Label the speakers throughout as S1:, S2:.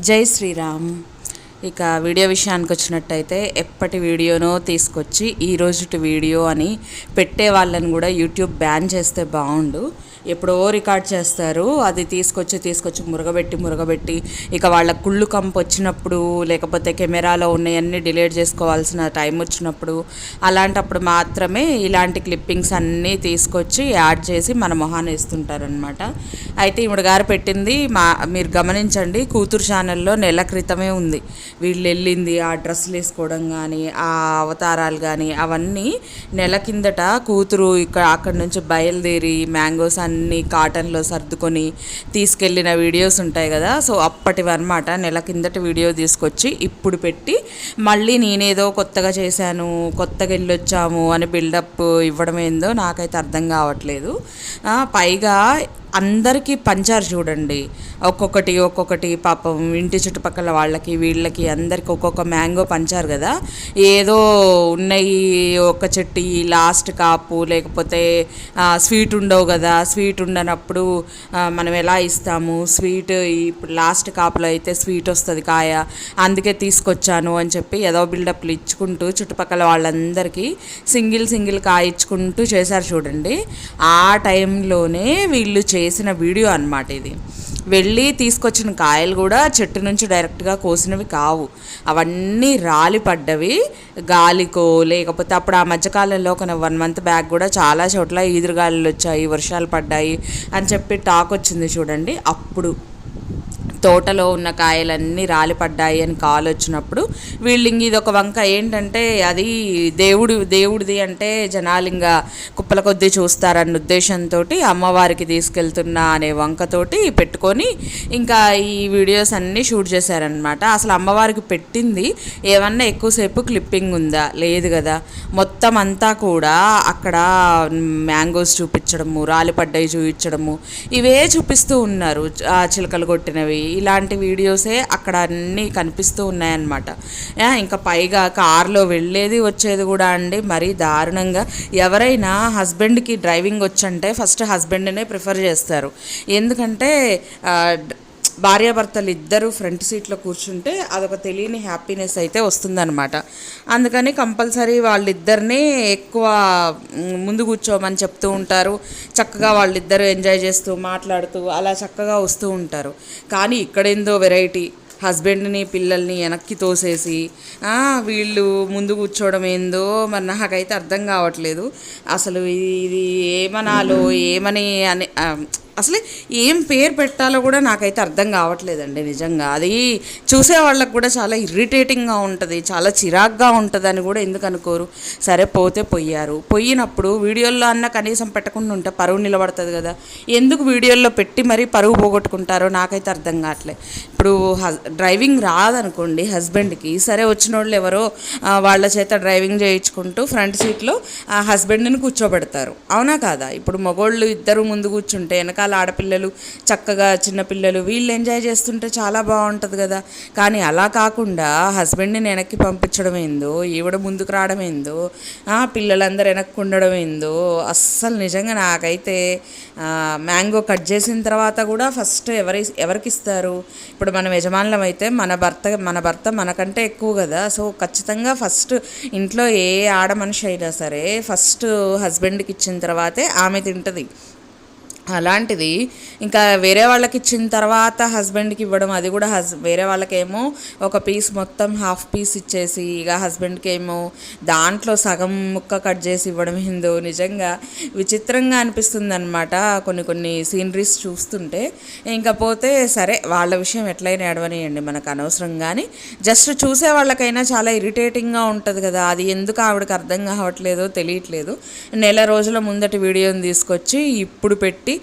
S1: जय श्री राम ఇక వీడియో విషయానికి వచ్చినట్టయితే ఎప్పటి వీడియోనో తీసుకొచ్చి ఈ రోజుటి వీడియో అని పెట్టే వాళ్ళని కూడా యూట్యూబ్ బ్యాన్ చేస్తే బాగుండు. ఎప్పుడో రికార్డ్ చేస్తారు. అది తీసుకొచ్చి తీసుకొచ్చి మురగబెట్టి మురగబెట్టి ఇక వాళ్ళ కుళ్ళు కంపు వచ్చినప్పుడు లేకపోతే కెమెరాలో ఉన్నాయన్నీ డిలీట్ చేసుకోవాల్సిన టైం వచ్చినప్పుడు అలాంటప్పుడు మాత్రమే ఇలాంటి క్లిప్పింగ్స్ అన్నీ తీసుకొచ్చి యాడ్ చేసి మన మొహాన్ని వేస్తుంటారనమాట అయితే ఈవిడ గారు పెట్టింది మా మీరు గమనించండి కూతురు ఛానల్లో నెల క్రితమే ఉంది. వీళ్ళు వెళ్ళింది ఆ డ్రెస్సులు వేసుకోవడం కానీ ఆ అవతారాలు కానీ అవన్నీ నెల కిందట కూతురు ఇక్కడ అక్కడి నుంచి బయలుదేరి మ్యాంగోస్ అన్నీ కాటన్లో సర్దుకొని తీసుకెళ్ళిన వీడియోస్ ఉంటాయి కదా. సో అప్పటివి అనమాట నెల కిందట వీడియో తీసుకొచ్చి ఇప్పుడు పెట్టి మళ్ళీ నేనేదో కొత్తగా చేశాను కొత్తగా వెళ్ళొచ్చాము అని బిల్డప్ ఇవ్వడం ఏందో నాకైతే అర్థం కావట్లేదు. పైగా అందరికీ పంచారు చూడండి. ఒక్కొక్కటి ఒక్కొక్కటి పాపం ఇంటి చుట్టుపక్కల వాళ్ళకి వీళ్ళకి అందరికి ఒక్కొక్క మ్యాంగో పంచారు కదా. ఏదో ఉన్నాయి ఒక చెట్టు లాస్ట్ కాపు లేకపోతే స్వీట్ ఉండవు కదా. స్వీట్ ఉండనప్పుడు మనం ఎలా ఇస్తాము? స్వీట్ ఇప్పుడు లాస్ట్ కాపులో అయితే స్వీట్ వస్తుంది కాయ. అందుకే తీసుకొచ్చాను అని చెప్పి ఏదో బిల్డప్లు ఇచ్చుకుంటూ చుట్టుపక్కల వాళ్ళందరికీ సింగిల్ సింగిల్ కాయ ఇచ్చుకుంటూ చేశారు చూడండి. ఆ టైంలోనే వీళ్ళు చేసిన వీడియో అన్నమాట ఇది. వెళ్ళి తీసుకొచ్చిన కాయలు కూడా చెట్టు నుంచి డైరెక్ట్గా కోసినవి కావు. అవన్నీ రాలిపడ్డవి. గాలికో లేకపోతే అప్పుడు ఆ మధ్యకాలంలో ఒక వన్ మంత్ బ్యాక్ కూడా చాలా చోట్ల ఈదురుగాలు వచ్చాయి వర్షాలు పడ్డాయి అని చెప్పి టాక్ వచ్చింది చూడండి. అప్పుడు తోటలో ఉన్న కాయలన్నీ రాలిపడ్డాయి అని కాల్ వచ్చినప్పుడు వీళ్ళు ఇది ఒక వంక ఏంటంటే అది దేవుడు దేవుడిది అంటే జనాలు ఇంకా కుప్పల కొద్దీ చూస్తారన్న ఉద్దేశంతో అమ్మవారికి తీసుకెళ్తున్నా అనే వంకతోటి పెట్టుకొని ఇంకా ఈ వీడియోస్ అన్నీ షూట్ చేశారనమాట అసలు అమ్మవారికి పెట్టింది ఏమన్నా ఎక్కువసేపు క్లిప్పింగ్ ఉందా? లేదు కదా. మొత్తం అంతా కూడా అక్కడ మ్యాంగోస్ చూపించడము రాలిపడ్డాయి చూపించడము ఇవే చూపిస్తూ ఉన్నారు. చిలకలు కొట్టినవి ఇలాంటి వీడియోసే అక్కడ అన్నీ కనిపిస్తూ ఉన్నాయన్నమాట. ఇంకా పైగా కారులో వెళ్ళేది వచ్చేది కూడా అండి మరీ దారుణంగా. ఎవరైనా హస్బెండ్కి డ్రైవింగ్ వచ్చంటే ఫస్ట్ హస్బెండ్నే ప్రిఫర్ చేస్తారు. ఎందుకంటే భార్యాభర్తలు ఇద్దరు ఫ్రంట్ సీట్లో కూర్చుంటే అదొక తెలియని హ్యాపీనెస్ అయితే వస్తుందన్నమాట. అందుకని కంపల్సరీ వాళ్ళిద్దరినీ ఎక్కువ ముందు కూర్చోమని చెప్తూ ఉంటారు. చక్కగా వాళ్ళిద్దరు ఎంజాయ్ చేస్తూ మాట్లాడుతూ అలా చక్కగా వస్తూ ఉంటారు. కానీ ఇక్కడేందో వెరైటీ. హస్బెండ్ని పిల్లల్ని వెనక్కి తోసేసి వీళ్ళు ముందు కూర్చోవడం ఏందో మరి నాకైతే అర్థం కావట్లేదు. అసలు ఇది ఏమనాలో ఏమని అని అసలు ఏం పేరు పెట్టాలో కూడా నాకైతే అర్థం కావట్లేదండి నిజంగా. అది చూసే వాళ్ళకి కూడా చాలా ఇరిటేటింగ్గా ఉంటుంది చాలా చిరాగ్గా ఉంటుంది అని కూడా ఎందుకు అనుకోరు. సరే పోతే పోయారు పోయినప్పుడు వీడియోల్లో అన్న కనీసం పెట్టకుండా ఉంటే పరువు నిలబడుతుంది కదా. ఎందుకు వీడియోల్లో పెట్టి మరీ పరువు పోగొట్టుకుంటారో నాకైతే అర్థం కావట్లేదు ఇప్పుడు హస్ డ్రైవింగ్ రాదనుకోండి హస్బెండ్కి సరే వచ్చిన వాళ్ళు ఎవరో వాళ్ళ చేత డ్రైవింగ్ చేయించుకుంటూ ఫ్రంట్ సీట్లో ఆ హస్బెండ్ని కూర్చోబెడతారు. అవునా కాదా? ఇప్పుడు మగోళ్ళు ఇద్దరు ముందు కూర్చుంటే వెనకాల ఆడపిల్లలు చక్కగా చిన్నపిల్లలు వీళ్ళు ఎంజాయ్ చేస్తుంటే చాలా బాగుంటుంది కదా. కానీ అలా కాకుండా హస్బెండ్ని వెనక్కి పంపించడం ఏందో ఈవిడ ముందుకు రావడం ఏందో పిల్లలందరూ వెనక్కి ఉండడం ఏందో అస్సలు నిజంగా నాకైతే మ్యాంగో కట్ చేసిన తర్వాత కూడా ఫస్ట్ ఎవరి ఎవరికి ఇస్తారు? ఇప్పుడు మనం యజమానులం అయితే మన భర్త మన భర్త మనకంటే ఎక్కువ కదా. సో ఖచ్చితంగా ఫస్ట్ ఇంట్లో ఏ ఆడ మనిషి అయినా సరే ఫస్ట్ హస్బెండ్కి ఇచ్చిన తర్వాతే ఆమె తింటుంది. అలాంటిది ఇంకా వేరే వాళ్ళకి ఇచ్చిన తర్వాత హస్బెండ్కి ఇవ్వడం అది కూడా హస్ వేరే వాళ్ళకేమో ఒక పీస్ మొత్తం హాఫ్ పీస్ ఇచ్చేసి ఇక హస్బెండ్కి ఏమో దాంట్లో సగం ముక్క కట్ చేసి ఇవ్వడం ఏందో నిజంగా విచిత్రంగా అనిపిస్తుంది అనమాట కొన్ని కొన్ని సీనరీస్ చూస్తుంటే ఇంకా పోతే సరే వాళ్ళ విషయం ఎట్లయినా ఎడవనియండి మనకు అనవసరం. కానీ జస్ట్ చూసే వాళ్ళకైనా చాలా ఇరిటేటింగ్గా ఉంటుంది కదా అది ఎందుకు ఆవిడకి అర్థం కావట్లేదో తెలియట్లేదు. నెల రోజుల ముందటి వీడియోని తీసుకొచ్చి ఇప్పుడు పెట్టి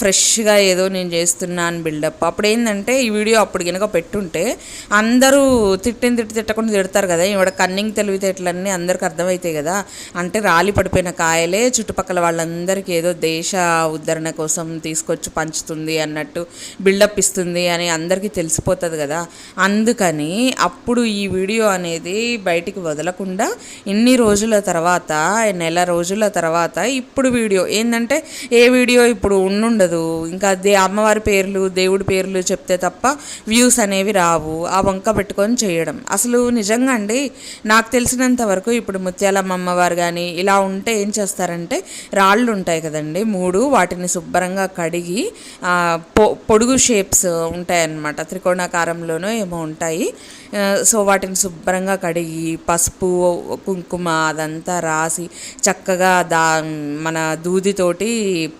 S1: ఫ్రెష్గా ఏదో నేను చేస్తున్నాను బిల్డప్. అప్పుడు ఏంటంటే ఈ వీడియో అప్పుడు కనుక పెట్టుంటే అందరూ తిట్టిన తిట్టి తిట్టకుండా తిడతారు కదా ఈవిడ కన్నింగ్ తెలివితేటలన్నీ అందరికి అర్థమవుతాయి కదా. అంటే రాలి పడిపోయిన కాయలే చుట్టుపక్కల వాళ్ళందరికీ ఏదో దేశ ఉద్ధరణ కోసం తీసుకొచ్చి పంచుతుంది అన్నట్టు బిల్డప్ ఇస్తుంది అని అందరికీ తెలిసిపోతుంది కదా. అందుకని అప్పుడు ఈ వీడియో అనేది బయటికి వదలకుండా ఇన్ని రోజుల తర్వాత నెల రోజుల తర్వాత ఇప్పుడు వీడియో. ఏంటంటే ఏ వీడియో ఇప్పుడు అప్పుడు ఉండుండదు. ఇంకా దే అమ్మవారి పేర్లు దేవుడి పేర్లు చెప్తే తప్ప వ్యూస్ అనేవి రావు. ఆ వంక పెట్టుకొని చేయడం. అసలు నిజంగా అండి నాకు తెలిసినంత వరకు ఇప్పుడు ముత్యాలమ్మ అమ్మవారు కానీ ఇలా ఉంటే ఏం చేస్తారంటే రాళ్ళు ఉంటాయి కదండి మూడు వాటిని శుభ్రంగా కడిగి పొ పొడుగు షేప్స్ ఉంటాయన్నమాట. త్రికోణాకారంలోనూ ఏమో ఉంటాయి. సో వాటిని శుభ్రంగా కడిగి పసుపు కుంకుమ అదంతా రాసి చక్కగా దా మన దూదితోటి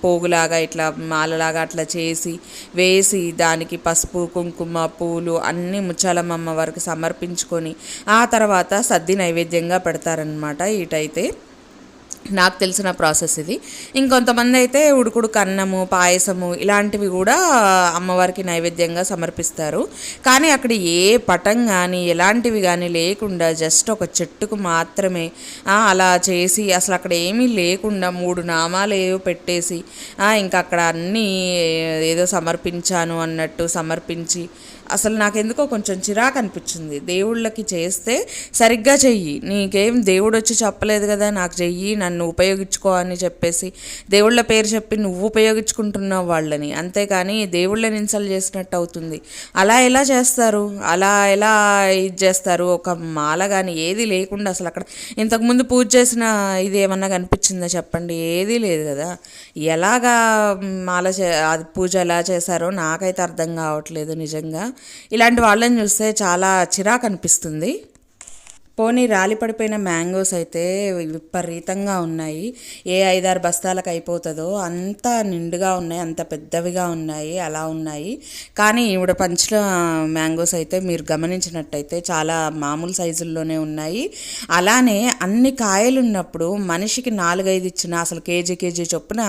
S1: పోగులాగా ఇట్లా మాలలాగా అట్లా చేసి వేసి దానికి పసుపు కుంకుమ పూలు అన్నీ ముచ్చాలమ్మ వారికి సమర్పించుకొని ఆ తర్వాత సద్ది నైవేద్యంగా పెడతారనమాట ఇటైతే. నాకు తెలిసిన ప్రాసెస్ ఇది. ఇంకొంతమంది అయితే ఉడుకుడు కన్నము పాయసము ఇలాంటివి కూడా అమ్మవారికి నైవేద్యంగా సమర్పిస్తారు. కానీ అక్కడ ఏ పటం కానీ ఎలాంటివి కానీ లేకుండా జస్ట్ ఒక చెట్టుకు మాత్రమే అలా చేసి అసలు అక్కడ ఏమీ లేకుండా మూడు నామాలు ఏవో పెట్టేసి ఇంకా అక్కడ అన్నీ ఏదో సమర్పించాను అన్నట్టు సమర్పించి అసలు నాకెందుకో కొంచెం చిరాకు అనిపించింది దేవుళ్ళకి చేస్తే సరిగ్గా చెయ్యి. నీకేం దేవుడు వచ్చి చెప్పలేదు కదా నాకు చెయ్యి నన్ను ఉపయోగించుకో అని చెప్పేసి దేవుళ్ళ పేరు చెప్పి నువ్వు ఉపయోగించుకుంటున్నావు వాళ్ళని. అంతేకాని దేవుళ్ళని ఇన్సల్ట్ చేసినట్టు అవుతుంది. అలా ఎలా చేస్తారు? అలా ఎలా ఇది చేస్తారు? ఒక మాల కానీ ఏది లేకుండా అసలు అక్కడ ఇంతకుముందు పూజ చేసిన ఇది ఏమన్నా కనిపించిందా చెప్పండి? ఏదీ లేదు కదా. ఎలాగా మాల చే అది పూజ ఎలా చేశారో నాకైతే అర్థం కావట్లేదు నిజంగా. ఇలాంటి వాళ్ళని చూస్తే చాలా చిరాకు అనిపిస్తుంది పోనీ రాలిపడిపోయిన మ్యాంగోస్ అయితే విపరీతంగా ఉన్నాయి. ఏ ఐదారు బస్తాలకు అయిపోతుందో అంత నిండుగా ఉన్నాయి అంత పెద్దవిగా ఉన్నాయి అలా ఉన్నాయి. కానీ ఈవిడ పంచిన మ్యాంగోస్ అయితే మీరు గమనించినట్టయితే చాలా మామూలు సైజుల్లోనే ఉన్నాయి. అలానే అన్ని కాయలు ఉన్నప్పుడు మనిషికి నాలుగైదు ఇచ్చిన అసలు కేజీ కేజీ చొప్పున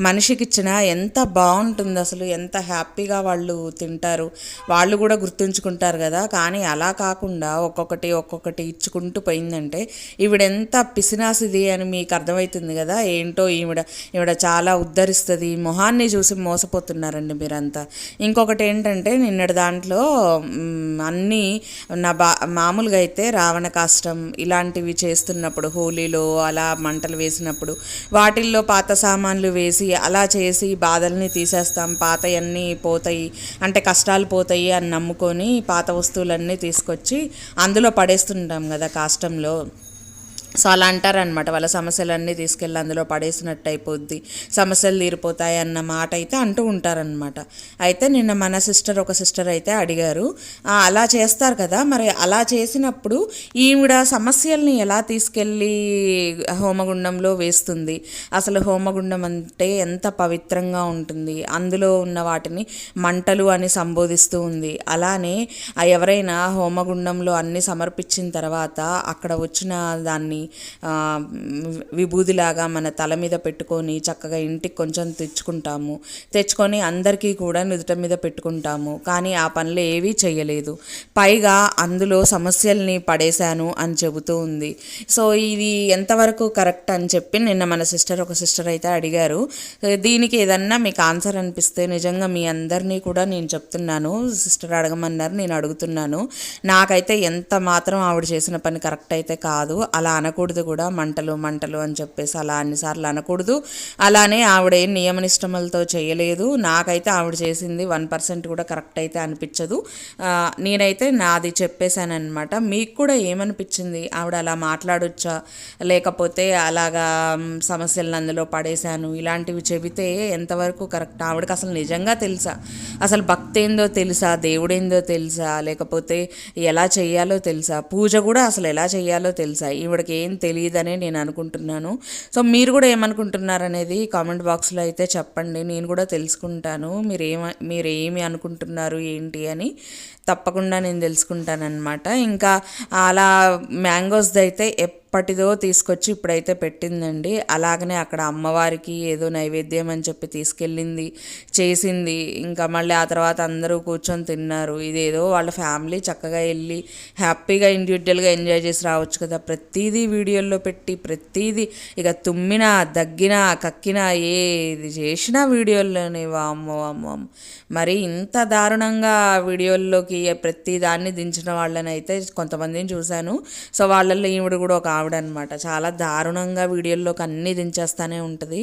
S1: మనిషికి ఇచ్చిన ఎంత బాగుంటుంది అసలు ఎంత హ్యాపీగా వాళ్ళు తింటారు. వాళ్ళు కూడా గుర్తుంచుకుంటారు కదా. కానీ అలా కాకుండా ఒక్కొక్కటి ఒక్కొక్కటి ఇచ్చుకుంటూ పోయిందంటే ఈవిడెంత పిసినాసిది అని మీకు అర్థమవుతుంది కదా ఏంటో ఈవిడ ఈవిడ చాలా ఉద్ధరిస్తుంది మొహాన్ని చూసి మోసపోతున్నారండి మీరంతా. ఇంకొకటి ఏంటంటే నిన్నటి దాంట్లో అన్నీ నా బా మామూలుగా అయితే రావణ కాష్టం ఇలాంటివి చేస్తున్నప్పుడు హోలీలో అలా మంటలు వేసినప్పుడు వాటిల్లో పాత సామాన్లు వేసి అలా చేసి బాధల్ని తీసేస్తాం పాతయన్నీ పోతాయి అంటే కష్టాలు పోతాయి అని నమ్ముకొని పాత వస్తువులన్నీ తీసుకొచ్చి అందులో పడేస్తుంటాం కదా. కాష్టంలో సో అలా అంటారనమాట వాళ్ళ సమస్యలన్నీ తీసుకెళ్ళి అందులో పడేసినట్టు అయిపోద్ది. సమస్యలు తీరిపోతాయి అన్న మాట అయితే అంటూ ఉంటారనమాట అయితే నిన్న మన సిస్టర్ ఒక సిస్టర్ అయితే అడిగారు అలా చేస్తారు కదా మరి అలా చేసినప్పుడు ఈవిడ సమస్యల్ని ఎలా తీసుకెళ్ళి హోమగుండంలో వేస్తుంది? అసలు హోమగుండం అంటే ఎంత పవిత్రంగా ఉంటుంది. అందులో ఉన్న వాటిని మంటలు అని సంబోధిస్తూ ఉంది. అలానే ఎవరైనా హోమగుండంలో అన్ని సమర్పించిన తర్వాత అక్కడ వచ్చిన దాన్ని విభూదిలాగా మన తల మీద పెట్టుకొని చక్కగా ఇంటికి కొంచెం తెచ్చుకుంటాము. తెచ్చుకొని అందరికీ కూడా నుదుట మీద పెట్టుకుంటాము. కానీ ఆ పనులు ఏవీ చేయలేదు పైగా అందులో సమస్యల్ని పడేశాను అని చెబుతూ ఉంది. సో ఇది ఎంతవరకు కరెక్ట్ అని చెప్పి నిన్న మన సిస్టర్ ఒక సిస్టర్ అయితే అడిగారు. దీనికి ఏదన్నా మీకు ఆన్సర్ అనిపిస్తే నిజంగా మీ అందరినీ కూడా నేను చెప్తున్నాను. సిస్టర్ అడగమన్నారు నేను అడుగుతున్నాను. నాకైతే ఎంత మాత్రం ఆవిడ చేసిన పని కరెక్ట్ అయితే కాదు. అలా అనకూడదు కూడా మంటలు మంటలు అని చెప్పేసి అలా అన్నిసార్లు అనకూడదు. అలానే ఆవిడ ఏం నియమనిష్టములతో చేయలేదు. నాకైతే ఆవిడ చేసింది వన్ పర్సెంట్ కూడా కరెక్ట్ అయితే అనిపించదు. నేనైతే నాది చెప్పేశానమాట మీకు కూడా ఏమనిపించింది? ఆవిడ అలా మాట్లాడొచ్చా? లేకపోతే అలాగా సమస్యలను అందులో పడేశాను? ఇలాంటివి చెబితే ఎంతవరకు కరెక్ట్? ఆవిడకి అసలు నిజంగా తెలుసా? అసలు భక్తి ఏందో తెలుసా? దేవుడేందో తెలుసా? లేకపోతే ఎలా చేయాలో తెలుసా? పూజ కూడా అసలు ఎలా చేయాలో తెలుసా? ఈవిడకి ఏ తెలియదనే నేను అనుకుంటున్నాను. సో మీరు కూడా ఏమనుకుంటున్నారు అనేది కామెంట్ బాక్స్లో అయితే చెప్పండి. నేను కూడా తెలుసుకుంటాను. మీరు ఏమ మీరు ఏమి అనుకుంటున్నారు ఏంటి అని తప్పకుండా నేను తెలుసుకుంటానన్నమాట. ఇంకా అలా మ్యాంగోస్ది అయితే ఎప్పటిదో తీసుకొచ్చి ఇప్పుడైతే పెట్టిందండి. అలాగనే అక్కడ అమ్మవారికి ఏదో నైవేద్యం అని చెప్పి తీసుకెళ్ళింది చేసింది. ఇంకా మళ్ళీ ఆ తర్వాత అందరూ కూర్చొని తిన్నారు. ఇదేదో వాళ్ళ ఫ్యామిలీ చక్కగా వెళ్ళి హ్యాపీగా ఇండివిజువల్గా ఎంజాయ్ చేసి రావచ్చు కదా. ప్రతిదీ వీడియోల్లో పెట్టి ప్రతిదీ ఇక తుమ్మినా దగ్గినా కక్కినా ఏది చేసినా వీడియోల్లోనే. వామ్మో వామ్మో వామ్మో. మరి ఇంత దారుణంగా వీడియోల్లోకి ప్రతి దాన్ని దించిన వాళ్ళని అయితే కొంతమందిని చూశాను. సో వాళ్ళల్లో ఈవిడ కూడా ఒక ఆవిడ అనమాట చాలా దారుణంగా వీడియోల్లోకి అన్నీ దించేస్తూనే ఉంటుంది.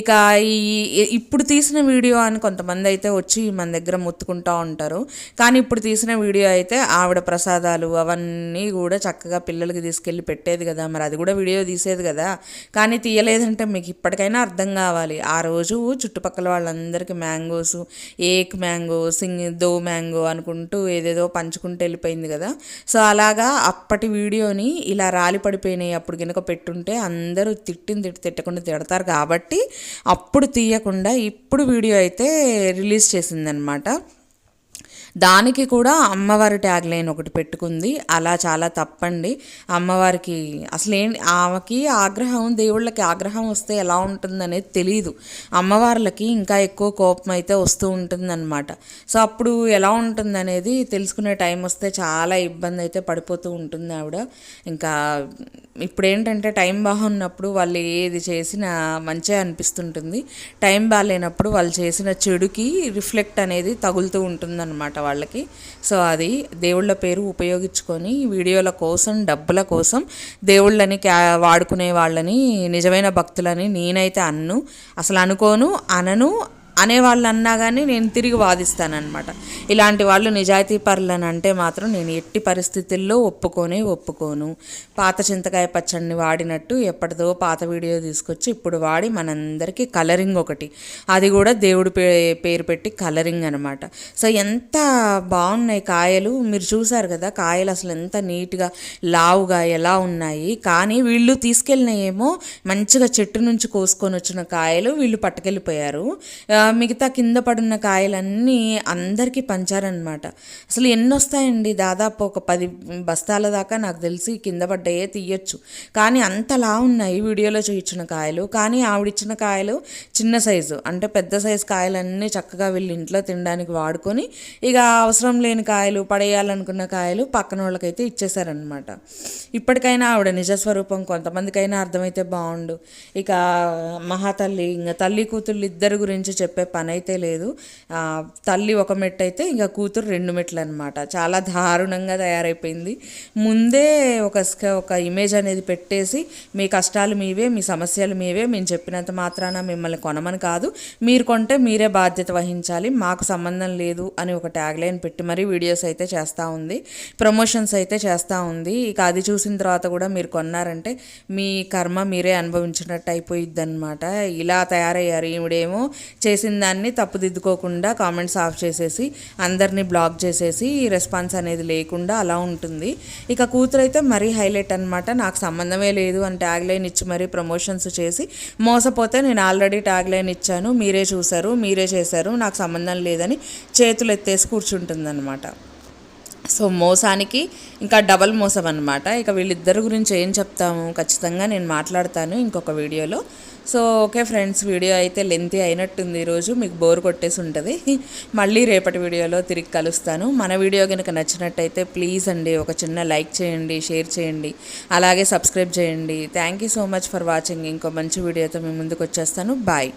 S1: ఇక ఈ ఇప్పుడు తీసిన వీడియో అని కొంతమంది అయితే వచ్చి మన దగ్గర మొత్తుకుంటూ ఉంటారు. కానీ ఇప్పుడు తీసిన వీడియో అయితే ఆవిడ ప్రసాదాలు అవన్నీ కూడా చక్కగా పిల్లలకి తీసుకెళ్ళి పెట్టేది కదా. మరి అది కూడా వీడియో తీసేది కదా. కానీ తీయలేదంటే మీకు ఇప్పటికైనా అర్థం కావాలి. ఆ రోజు చుట్టుపక్కల వాళ్ళందరికీ మ్యాంగోస్ ఏక్ మ్యాంగో సింగ్ దో మ్యాంగో అనుకుంటూ ఏదేదో పంచుకుంటూ వెళ్ళిపోయింది కదా. సో అలాగా అప్పటి వీడియోని ఇలా రాలి పడిపోయినాయి అప్పుడు కనుక పెట్టుంటే అందరూ తిట్టిన తిట్టి తిట్టకుండా తిడతారు కాబట్టి అప్పుడు తీయకుండా ఇప్పుడు వీడియో అయితే రిలీజ్ చేసిందనమాట దానికి కూడా అమ్మవారి ట్యాగ్ లైన్ ఒకటి పెట్టుకుంది. అలా చాలా తప్పండి. అమ్మవారికి అసలు ఏం ఆమెకి ఆగ్రహం దేవుళ్ళకి ఆగ్రహం వస్తే ఎలా ఉంటుందనేది తెలియదు అమ్మవార్లకి ఇంకా ఎక్కువ కోపం అయితే వస్తూ ఉంటుందన్నమాట. సో అప్పుడు ఎలా ఉంటుందనేది తెలుసుకునే టైం వస్తే చాలా ఇబ్బంది అయితే పడిపోతూ ఉంటుంది ఆవిడ. ఇంకా ఇప్పుడు ఏంటంటే టైం బాగున్నప్పుడు వాళ్ళు ఏది చేసినా మంచిగా అనిపిస్తుంటుంది. టైం బాగాలేనప్పుడు వాళ్ళు చేసిన చెడుకి రిఫ్లెక్ట్ అనేది తగులుతూ ఉంటుందన్నమాట వాళ్ళకి. సో అది దేవుళ్ళ పేరు ఉపయోగించుకొని వీడియోల కోసం డబ్బుల కోసం దేవుళ్ళని క్యా వాడుకునే వాళ్ళని నిజమైన భక్తులని నేనైతే అన్ను. అసలు అనుకోను అనను అనేవాళ్ళు అన్నా కానీ నేను తిరిగి వాదిస్తానమాట ఇలాంటి వాళ్ళు నిజాయితీ పరులని అంటే మాత్రం నేను ఎట్టి పరిస్థితుల్లో ఒప్పుకోనే ఒప్పుకోను. పాత చింతకాయ పచ్చడిని వాడినట్టు ఎప్పటిదో పాత వీడియో తీసుకొచ్చి ఇప్పుడు వాడి మనందరికీ కలరింగ్ ఒకటి. అది కూడా దేవుడి పే పేరు పెట్టి కలరింగ్ అనమాట సో ఎంత బాగున్నాయి కాయలు. మీరు చూసారు కదా కాయలు అసలు ఎంత నీట్గా లావుగా ఎలా ఉన్నాయి. కానీ వీళ్ళు తీసుకెళ్ళినయేమో మంచిగా చెట్టు నుంచి కోసుకొని వచ్చిన కాయలు వీళ్ళు పట్టుకెళ్ళిపోయారు. మిగతా కింద పడున్న కాయలన్నీ అందరికీ పంచారనమాట అసలు ఎన్ని వస్తాయండి దాదాపు ఒక పది బస్తాల దాకా నాకు తెలిసి కింద పడ్డాయే తీయచ్చు. కానీ అంతలా ఉన్నాయి వీడియోలో చూయించిన కాయలు. కానీ ఆవిడిచ్చిన కాయలు చిన్న సైజు. అంటే పెద్ద సైజు కాయలన్నీ చక్కగా వీళ్ళు ఇంట్లో తినడానికి వాడుకొని ఇక అవసరం లేని కాయలు పడేయాలనుకున్న కాయలు పక్కన వాళ్ళకైతే ఇచ్చేసారనమాట ఇప్పటికైనా ఆవిడ నిజస్వరూపం కొంతమందికైనా అర్థమైతే బాగుండు ఇక మహాతల్లి ఇంకా తల్లి కూతుళ్ళు ఇద్దరు గురించి చెప్పే పని అయితే లేదు. తల్లి ఒక మెట్టు అయితే ఇంకా కూతురు రెండు మెట్లు అనమాట చాలా దారుణంగా తయారైపోయింది. ముందే ఒక స్క- ఒక ఇమేజ్ అనేది పెట్టేసి మీ కష్టాలు మీవే మీ సమస్యలు మీవే మేము చెప్పినంత మాత్రాన మిమ్మల్ని కొనమని కాదు. మీరు కొంటే మీరే బాధ్యత వహించాలి. మాకు సంబంధం లేదు అని ఒక ట్యాగ్ లైన్ పెట్టి మరీ వీడియోస్ అయితే చేస్తూ ఉంది. ప్రమోషన్స్ అయితే చేస్తూ ఉంది. ఇక అది చూసిన తర్వాత కూడా మీరు కొన్నారంటే మీ కర్మ మీరే అనుభవించినట్టు అయిపోయిద్ది అనమాట ఇలా తయారయ్యారు. ఈవిడేమో చేసిన దాన్ని తప్పుదిద్దుకోకుండా కామెంట్స్ ఆఫ్ చేసేసి అందరినీ బ్లాక్ చేసేసి రెస్పాన్స్ అనేది లేకుండా అలా ఉంటుంది. ఇక కూతురు అయితే మరీ హైలైట్ అనమాట నాకు సంబంధమే లేదు అని ట్యాగ్ లైన్ ఇచ్చి మరీ ప్రమోషన్స్ చేసి మోసపోతే నేను ఆల్రెడీ ట్యాగ్ లైన్ ఇచ్చాను మీరే చూశారు మీరే చేశారు నాకు సంబంధం లేదని చేతులు ఎత్తేసి కూర్చుంటుందన్నమాట. సో మోసానికి ఇంకా డబల్ మోసం అనమాట ఇక వీళ్ళిద్దరి గురించి ఏం చెప్తాము? ఖచ్చితంగా నేను మాట్లాడతాను ఇంకొక వీడియోలో సో ఓకే ఫ్రెండ్స్ వీడియో అయితే లెంతీ అయినట్టుంది ఈరోజు. మీకు బోర్ కొట్టేసి ఉంటుంది. మళ్ళీ రేపటి వీడియోలో తిరిగి కలుస్తాను. మన వీడియో కనుక నచ్చినట్టయితే ప్లీజ్ అండి ఒక చిన్న లైక్ చేయండి షేర్ చేయండి. అలాగే సబ్స్క్రైబ్ చేయండి. Thank you so much for watching. ఇంకో మంచి వీడియోతో మీ ముందుకు వచ్చేస్తాను. బాయ్.